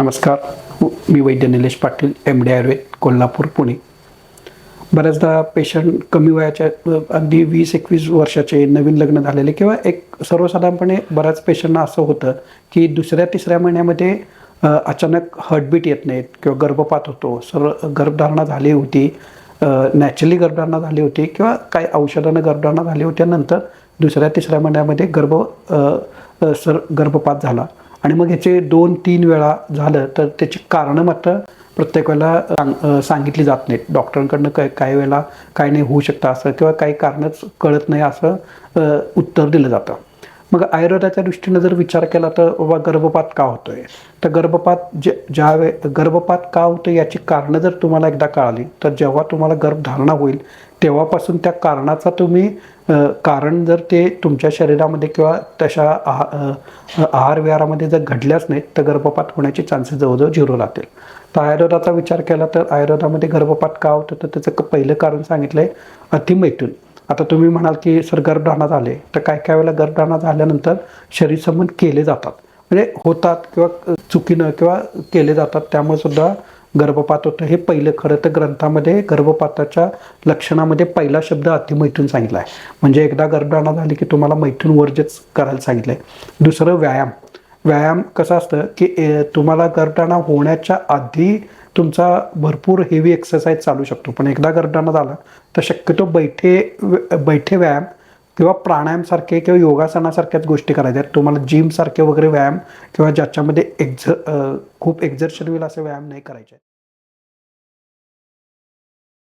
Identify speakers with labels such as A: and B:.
A: नमस्कार. मी वैद्य Nilesh Patil M D Ayurveda Kolhapur Pune. बऱ्याचदा पेशंट कमी वयाच्या अगदी वीस एकवीस वर्षाचे नवीन लग्न झालेले किंवा एक सर्वसाधारणपणे बऱ्याच पेशंटना असं होतं की दुसऱ्या तिसऱ्या महिन्यामध्ये अचानक हार्टबीट येत नाहीत किंवा गर्भपात होतो. सर गर्भधारणा झाली होती नॅचरली गर्भधारणा झाली होती किंवा काही औषधानं गर्भधारणा झाली होती नंतर दुसऱ्या तिसऱ्या महिन्यामध्ये गर्भ सर गर्भपात झाला. आणि मग ह्याचे दोन तीन वेळा झालं तर त्याची कारणं मात्र प्रत्येक वेळेला सांग सांगितली जात नाहीत. डॉक्टरांकडनं काय काही वेळेला काय नाही होऊ शकतं असं किंवा काही कारणच कळत नाही असं उत्तर दिलं जातं. मग आयुर्वेदाच्या दृष्टीनं जर विचार केला तर बाबा गर्भपात का होतोय? तर गर्भपात जे ज्या वे गर्भपात का होतं याची कारणं जर तुम्हाला एकदा कळाली तर जेव्हा तुम्हाला गर्भधारणा होईल तेव्हापासून त्या कारणाचा तुम्ही कारण जर ते तुमच्या शरीरामध्ये किंवा तशा आहा आहार विहारामध्ये जर घडल्याच नाहीत तर गर्भपात होण्याचे चान्सेस जवळजवळ झिरो राहतील. तर आयुर्वेदाचा विचार केला तर आयुर्वेदामध्ये गर्भपात का होतं? तर त्याचं क- पहिलं कारण सांगितलं आहे अतिमैथून. आता तुम्ही म्हणाल की सर गर्भधारणा झाले तर काय काय वेळेला गर्भधारणा झाल्यानंतर शरीर संबंध केले जातात. म्हणजे होतात किंवा चुकीनं किंवा केले जातात त्यामुळे सुद्धा गर्भपात होतं. हे पहिलं खरं तर ग्रंथामध्ये गर्भपाताच्या लक्षणामध्ये पहिला शब्द अतिमैथून सांगितला आहे. म्हणजे एकदा गर्भधारणा झाली की तुम्हाला मैथून वर्जच करायला सांगितलं आहे दुसरं व्यायाम. व्यायाम कसं असतं की तुम्हाला करताना होण्याच्या आधी तुमचा भरपूर हेवी एक्सरसाइज चालू शकतो. पण एकदा करताना झाला तर शक्यतो बैठे बैठे व्यायाम किंवा प्राणायामसारखे किंवा योगासनासारख्याच गोष्टी करायच्या. आहेत तुम्हाला जिमसारखे वगैरे व्यायाम किंवा ज्याच्यामध्ये एक्झ खूप एक्झर्शन होईल असे व्यायाम नाही करायचे.